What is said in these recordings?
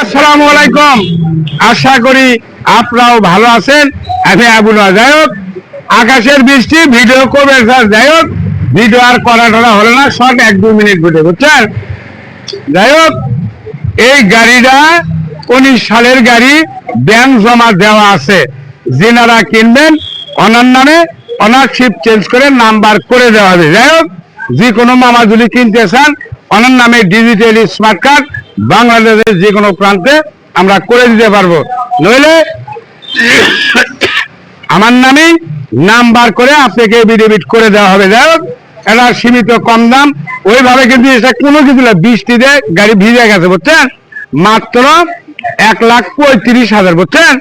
আসসালামু আলাইকুম। আশা করি আপনারাও ভালো আছেন। আমি আকাশের বৃষ্টি, ভিডিও করবে যাই হোক, ভিডিও আর করা টরা হলো না শর্ট এক দু মিনিট বুঝছেন? যাই হোক, এই গাড়িটা উনিশ সালের গাড়ি ব্যাংক জমা দেওয়া আছে। যেনারা কিনবেন অনার নামে অনারশিপ চেঞ্জ করে নাম্বার করে দেওয়া হবে। যাই হোক, যে কোনো কিনতে চান অনার নামে ডিজিটাল স্মার্ট কার্ড বাংলাদেশের যে কোনো প্রান্তে আমরা করে দিতে পারব। নইলে আমার নামেই নাম্বার করে আপনাকে বিডিবিট করে দেওয়া হবে। যাই হোক, এটা সীমিত কম দাম। ওইভাবে কিন্তু এটা কোনো কিছু না, বৃষ্টিতে গাড়ি ভিজে গেছে, বুঝছেন? মাত্র এক লাখ পঁয়ত্রিশ হাজার, বুঝছেন?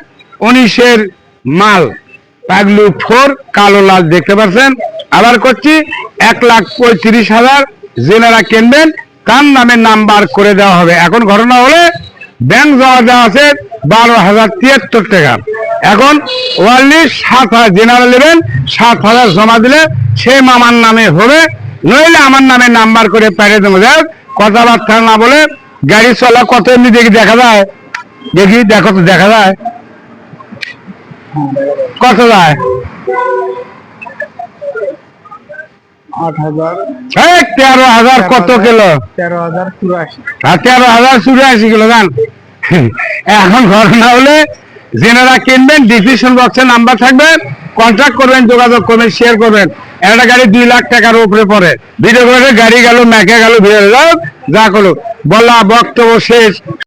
উনিশের মাল, পাগলু ফোর, কালো লাল, দেখতে পাচ্ছেন? আবার করছি এক লাখ পঁয়ত্রিশ হাজার যেনারা কিনবেন তার নামে নাম্বার করে দেওয়া হবে? এখন ঘটনা হলে, ব্যাংক জমা দেওয়া আছে বারো হাজার তিয়াত্তর টাকা। এখন ওয়ারলি সাত হাজার জেনারেল নেবেন সাত হাজার জমা দিলে সে মামার নামে হবে। নইলে আমার নামে নাম্বার করে পাঠিয়ে দেবো। যাক কথাবার্তা না বলে গাড়ি চলা কত এমনি দেখি দেখা যায়? দেখি, দেখো তো দেখা যায়। কত যায়? আট হাজার। তেরো হাজার কত কিলো? তেরো হাজার চুরাশি। তেরো হাজার চুরাশি কিলো জান। এখন ঘটনা হলে যেনারা কিনবেন ডিসক্রিপশন বক্সে নাম্বার থাকবে কন্ট্যাক্ট করবেন যোগাযোগ করবেন শেয়ার করবেন। একটা গাড়ি দুই লাখ টাকার উপরে পড়ে। ভিডিও করে গাড়ি গেল ম্যাকে গেল ভিড়ে যা করো বলা বক্তব্য শেষ।